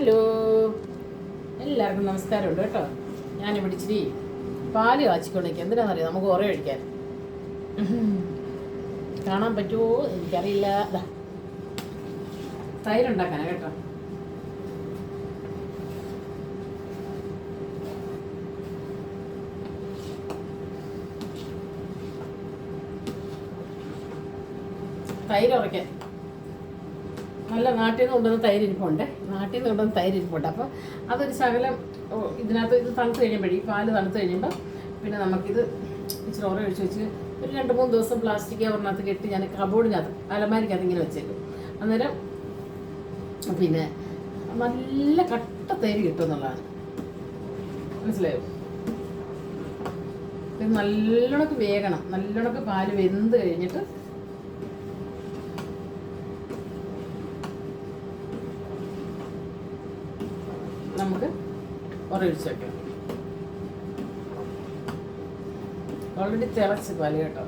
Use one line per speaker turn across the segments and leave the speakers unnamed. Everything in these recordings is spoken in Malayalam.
ഹലോ. എല്ലാവർക്കും നമസ്കാരമുണ്ട് കേട്ടോ. ഞാനിവിടെ ഇച്ചിരി പാൽ കാച്ചിക്കൊണ്ടിരിക്കുക എന്തിനാണെന്നറിയാം? നമുക്ക് കുറേ അടിക്കാൻ കാണാൻ പറ്റുമോ? എനിക്കറിയില്ല. തൈരുണ്ടാക്കാനാ കേട്ടോ. തൈര് ഉറയ്ക്കാൻ. നല്ല നാട്ടിൽ നിന്ന് കൊണ്ടുവന്ന തൈരിരിപ്പുണ്ട്. നാട്ടിൽ നിന്ന് കൊണ്ടുവന്ന തൈരിരിപ്പുണ്ട്. അപ്പോൾ അതൊരു ശകലം ഇതിനകത്ത് ഇത് തണുത്ത് കഴിയുമ്പോഴേ പാൽ തണുത്ത് കഴിയുമ്പോൾ പിന്നെ നമുക്കിത് ഇച്ചിരി ഓറ ഒഴിച്ച് വെച്ച് ഒരു രണ്ട് മൂന്ന് ദിവസം പ്ലാസ്റ്റിക് കവറിനകത്ത് കെട്ടി ഞാൻ കബോർഡിനകത്ത് അലമാരിക്കകത്ത് ഇങ്ങനെ വെച്ചേക്കും. അന്നേരം പിന്നെ നല്ല കട്ട തൈര് കിട്ടും എന്നുള്ളതാണ്. മനസ്സിലായോ? ഇത് നല്ലോണക്ക് വേഗണം നല്ലോണക്ക് പാൽ വെന്ത് കഴിഞ്ഞിട്ട് നമുക്ക് ഒരൊഴിച്ച് വെക്കാം. ഓൾറെഡി തിളച്ച് പാൽ കേട്ടോ.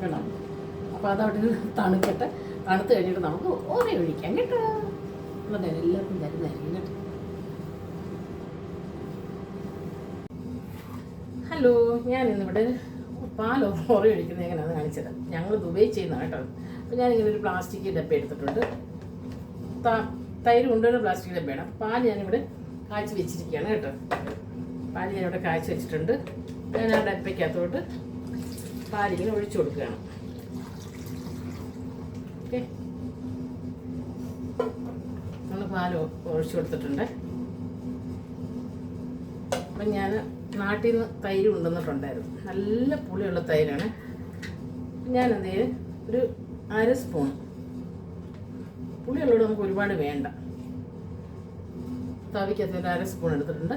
വേണം അപ്പോൾ അതവിടെ തണുക്കട്ടെ. തണുത്ത് കഴിഞ്ഞിട്ട് നമുക്ക് ഓരോ ഒഴിക്കാം കേട്ടോ. എന്നിട്ട് എല്ലാവർക്കും തരുന്നതായിരിക്കും കേട്ടോ. ഹലോ ഞാൻ പാലോ ഓറി ഒഴിക്കുന്നത് എങ്ങനെയാണ് കാണിച്ചത്. ഞങ്ങൾ ദുബൈ ചെയ്യുന്ന കേട്ടോ അപ്പോൾ ഞാനിങ്ങനെ ഒരു പ്ലാസ്റ്റിക് ഡപ്പ എടുത്തിട്ടുണ്ട്. തൈര് കൊണ്ടുവരുന്ന പ്ലാസ്റ്റിക് ഡപ്പയാണ്. പാൽ ഞാനിവിടെ കാച്ചി വെച്ചിരിക്കുകയാണ് കേട്ടോ. പാൽ ഞാനിവിടെ കാച്ചി വെച്ചിട്ടുണ്ട്. ഞാൻ ആ ഡപ്പയ്ക്കകത്തോട്ട് പാലിങ്ങനെ ഒഴിച്ചു കൊടുക്കുകയാണ്. ഓക്കെ. നമ്മൾ പാൽ ഒഴിച്ചു കൊടുത്തിട്ടുണ്ട്. അപ്പം ഞാൻ നാട്ടിൽ നിന്ന് തൈര് കൊണ്ടുവന്നിട്ടുണ്ടായിരുന്നു. നല്ല പുളിയുള്ള തൈരാണ്. ചെയ്യും? ഒരു അര സ്പൂൺ. പുളിയുള്ളത് നമുക്ക് ഒരുപാട് വേണ്ട. തവിക്കകത്ത് ഒരു അര സ്പൂൺ എടുത്തിട്ടുണ്ട്.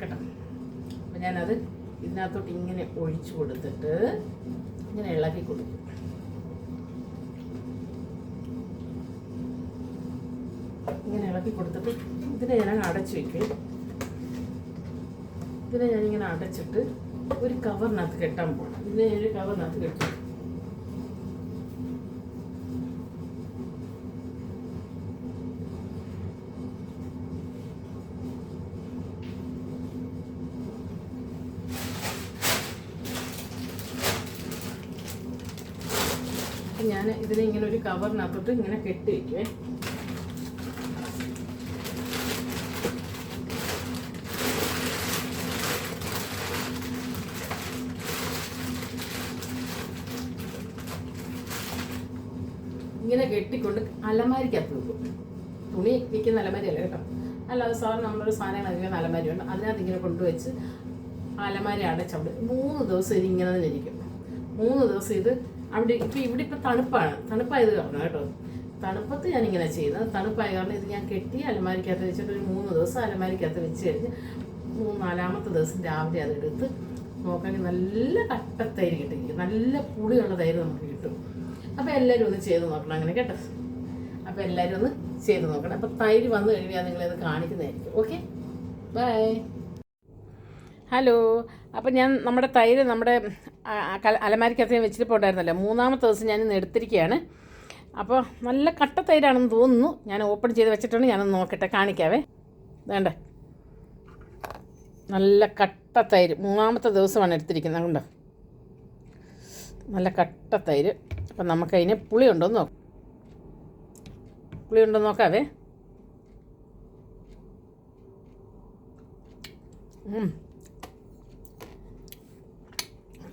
കേട്ടോ. അപ്പം ഞാനത് ഇതിനകത്തോട്ട് ഇങ്ങനെ ഒഴിച്ചു കൊടുത്തിട്ട് ഇങ്ങനെ ഇളക്കി കൊടുക്കും. ഇങ്ങനെ ഇളക്കി കൊടുത്തിട്ട് ഇതിനെ ഞാൻ അടച്ചു വെക്കും. ഇതിനെ ഞാനിങ്ങനെ അടച്ചിട്ട് ഒരു കവറിനകത്ത് കെട്ടാൻ പോകണം ഇതിനെ ഞാൻ കവറിനകത്ത് കെട്ടും. ഞാൻ ഇതിനെ ഇങ്ങനെ ഒരു കവറിനകത്തോട്ട് ഇങ്ങനെ കെട്ടി വയ്ക്കുവേ ഇങ്ങനെ കെട്ടിക്കൊണ്ട് അലമാരിക്കകത്ത് വെക്കും. തുണി വിൽക്കുന്ന അലമാരിയല്ല കേട്ടോ. അല്ലാതെ സാർ നമ്മളൊരു സാധനങ്ങൾ അധികം അലമാരി ഉണ്ട്. അതിനകത്ത് ഇങ്ങനെ കൊണ്ടുവച്ച് അലമാരി അടച്ചവിടെ മൂന്ന് ദിവസം ഇത് ഇങ്ങനെ തന്നെ ഇരിക്കും. മൂന്ന് ദിവസം ഇത് അവിടെ ഇപ്പം ഇവിടെ ഇപ്പം തണുപ്പാണ്. തണുപ്പായത് കാരണം കേട്ടോ. തണുപ്പത്ത് ഇങ്ങനെ ചെയ്യുന്നത്. തണുപ്പായ കാരണം ഇത് ഞാൻ കെട്ടി അലമാരിക്കകത്ത് വെച്ചിട്ട് ഒരു മൂന്ന് ദിവസം അലമാരിക്കകത്ത് വെച്ച് കഴിഞ്ഞ് മൂന്ന് നാലാമത്തെ ദിവസം രാവിലെ അതെടുത്ത് നോക്കാൻ നല്ല കട്ടത്തൈര് കിട്ടിയിരിക്കും നല്ല പുളിയുള്ള തൈര് നമുക്ക് കിട്ടും. അപ്പോൾ എല്ലാവരും ഒന്ന് ചെയ്ത് നോക്കണം അങ്ങനെ കേട്ടോ. അപ്പോൾ എല്ലാവരും ഒന്ന് ചെയ്ത് നോക്കണം. അപ്പോൾ തൈര് വന്നു കഴിഞ്ഞാൽ നിങ്ങളത് കാണിക്കുന്നതായിരിക്കും. ഓക്കെ ബൈ ഹലോ അപ്പം ഞാൻ നമ്മുടെ തൈര് നമ്മുടെ അലമാരിക്കകത്ത് ഞാൻ വെച്ചിട്ടുണ്ടായിരുന്നല്ലോ മൂന്നാമത്തെ ദിവസം ഞാൻ ഇന്ന് എടുത്തിരിക്കുകയാണ്. അപ്പോൾ നല്ല കട്ട തൈരാണെന്ന് തോന്നുന്നു. ഞാൻ ഓപ്പൺ ചെയ്ത് വെച്ചിട്ടുണ്ട്. ഞാനൊന്ന് നോക്കട്ടെ കാണിക്കാവേ. വേണ്ട നല്ല കട്ട തൈര്. മൂന്നാമത്തെ ദിവസമാണ് എടുത്തിരിക്കുന്നത്. കണ്ടോ? നല്ല കട്ട തൈര്. അപ്പം നമുക്കതിന് പുളി ഉണ്ടോ എന്ന് നോക്കാം. പുളി ഉണ്ടോ നോക്കാവേ.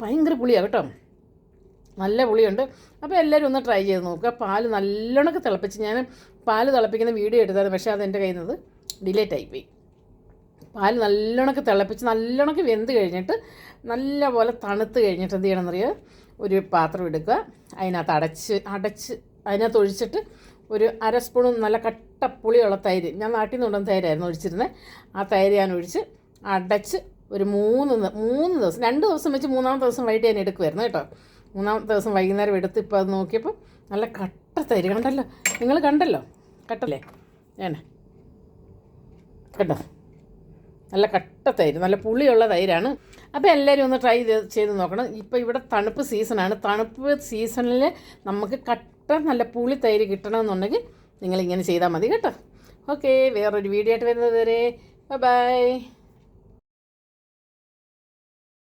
ഭയങ്കര പുളിയാണ് കേട്ടോ. നല്ല പുളിയുണ്ട്. അപ്പോൾ എല്ലാവരും ഒന്ന് ട്രൈ ചെയ്ത് നോക്കുക പാൽ നല്ലോണമൊക്കെ തിളപ്പിച്ച് ഞാൻ പാൽ തിളപ്പിക്കുന്ന വീഡിയോ എടുത്തായിരുന്നു. പക്ഷേ അത് എന്റെ കയ്യിൽ നിന്ന് ഡിലേറ്റ് ആയിപ്പോയി. പാൽ നല്ലോണമൊക്കെ തിളപ്പിച്ച് നല്ലോണമൊക്കെ വെന്ത് കഴിഞ്ഞിട്ട് നല്ല പോലെ തണുത്ത് കഴിഞ്ഞിട്ട് എന്ത് ചെയ്യണമെന്നറിയോ? ഒരു പാത്രം എടുക്കുക. അതിനകത്ത് അടച്ച് അടച്ച് അതിനകത്ത് ഒഴിച്ചിട്ട് ഒരു അര സ്പൂൺ നല്ല കട്ട പുളിയുള്ള തൈര്. ഞാൻ നാട്ടിൽ നിന്ന് കൊണ്ടുവന്ന തൈരായിരുന്നു ഒഴിച്ചിരുന്നത് ആ തൈര് ഞാൻ ഒഴിച്ച് അടച്ച് ഒരു മൂന്ന് മൂന്ന് ദിവസം രണ്ട് ദിവസം വെച്ച് മൂന്നാമത്തെ ദിവസം വൈകിട്ട് ഞാൻ എടുക്കുമായിരുന്നു കേട്ടോ. മൂന്നാമത്തെ ദിവസം വൈകുന്നേരം എടുത്ത് ഇപ്പോൾ അത് നോക്കിയപ്പോൾ നല്ല കട്ട തൈര് കണ്ടല്ലോ. നിങ്ങൾ കണ്ടല്ലോ? കട്ടല്ലേ? ഞാൻ കേട്ടോ നല്ല കട്ട തൈര് നല്ല പുളിയുള്ള തൈരാണ്. അപ്പോൾ എല്ലാവരും ഒന്ന് ട്രൈ ചെയ്ത് നോക്കണം. ഇപ്പോൾ ഇവിടെ തണുപ്പ് സീസണാണ് തണുപ്പ് സീസണിൽ നമുക്ക് കട്ട നല്ല പുളി തൈര് കിട്ടണമെന്നുണ്ടെങ്കിൽ നിങ്ങളിങ്ങനെ ചെയ്താൽ മതി കേട്ടോ. ഓക്കെ വേറൊരു വീഡിയോ ആയിട്ട് വരുന്നത് വരെ. ബൈ